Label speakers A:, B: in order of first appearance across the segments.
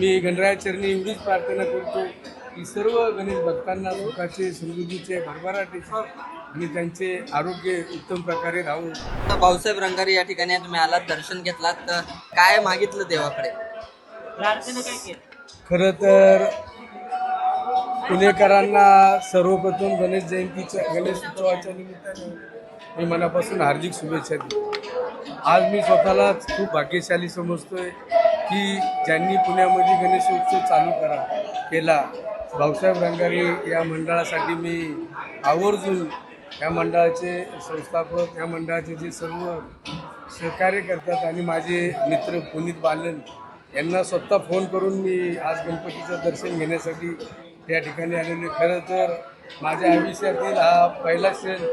A: मी गणरायाचरणी एवढीच प्रार्थना करतो. की सर्व गणेश भक्तांना सुखाचे समृद्धीचे भरभराटीचे आणि त्यांचे आरोग्य उत्तम प्रकारे राहून
B: आता भाऊसाहेब रंगारी या ठिकाणी तुम्ही आलात दर्शन घेतलात. तर काय मागितलं देवाकडे?
A: खरं तर पुणेकरांना सर्वप्रथम गणेश जयंतीच्या गणेश उत्सवाच्या निमित्ताने मी मनापासून हार्दिक शुभेच्छा देतो. आज मी स्वतःलाच खूप भाग्यशाली समजतोय. की ज्यांनी पुण्यामध्ये गणेश उत्सव चालू करा केला. भाऊसाहेब रंगारी या मंडळासाठी मी आवर्जून या मंडळाचे संस्थापक या मंडळाचे जे सर्व सहकार्य करतात आणि माझे मित्र पुनीत बालन यांना स्वतः फोन करून मी आज गणपतीचं दर्शन घेण्यासाठी त्या ठिकाणी आलेले खरं तर माझ्या आयुष्यातील हा पहिला क्षण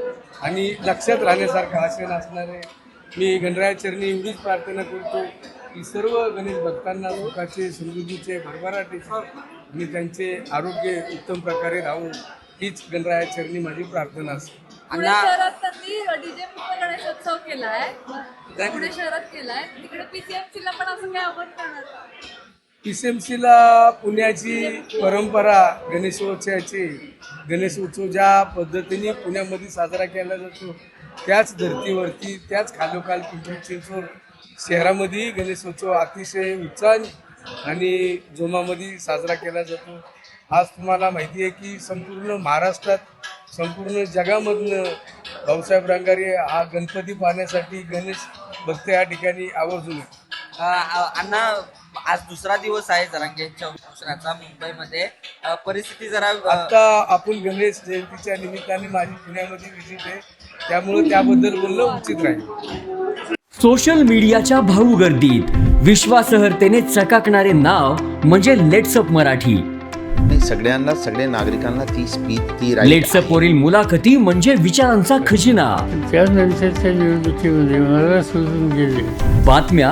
A: आणि लक्षात राहण्यासारखा हा क्षण असणार आहे. मी गणरायाचरणी एवढीच प्रार्थना करतो की सर्व गणेश भक्तांना सुखाचे समृद्धीचे भरभराटीचे आणि त्यांचे आरोग्य उत्तम प्रकारे राहून हीच गणरायाचरणी माझी प्रार्थना असते.
C: पुणे शहरात त्यांनी डीजे गणेशोत्सव केलाय. पुणे शहरात केलाय. तिकडे पीसीएमसी ला पण असं काय आपण करणार
A: पीसीएमसीला पुण्याची परंपरा गणेशोत्सवाची गणेशोत्सव ज्या पद्धतीने पुण्यामध्ये साजरा केला जातो त्याच धर्तीवरती त्याच खालोखाल पिंपरी चिंचवड शहरामध्ये गणेशोत्सव अतिशय उत्साह आणि जोमामध्ये साजरा केला जातो. आज तुम्हाला माहिती आहे की संपूर्ण महाराष्ट्रात संपूर्ण जगामधनं भाऊसाहेब रंगारे हा गणपती पाहण्यासाठी गणेश भक्त या ठिकाणी आवर्जून
B: अण्णा आज दुसरा दिवस आहे जरांगेच्या उपोषणाचा मुंबईमध्ये. अ, परिस्थिती जरा अ,
A: आता आपण गणेश जयंतीच्या निमित्ताने माझी पुण्यामध्ये विजिट आहे. त्यामुळे त्याबद्दल बोलणं उचित राहील.
D: सोशल मीडियाच्या भाऊ गर्दीत. विश्वासार्हतेने चकाकणारे नाव म्हणजे लेट्सअप मराठी.
E: नाही सगळ्यांना सगळ्या नागरिकांना ती स्पीच ती right
D: लेट्सअप वरील मुलाखती म्हणजे विचारांचा खजिना.
F: त्यानंतरच्या निवडणुकीमध्ये मला सोडून गेले.
D: बातम्या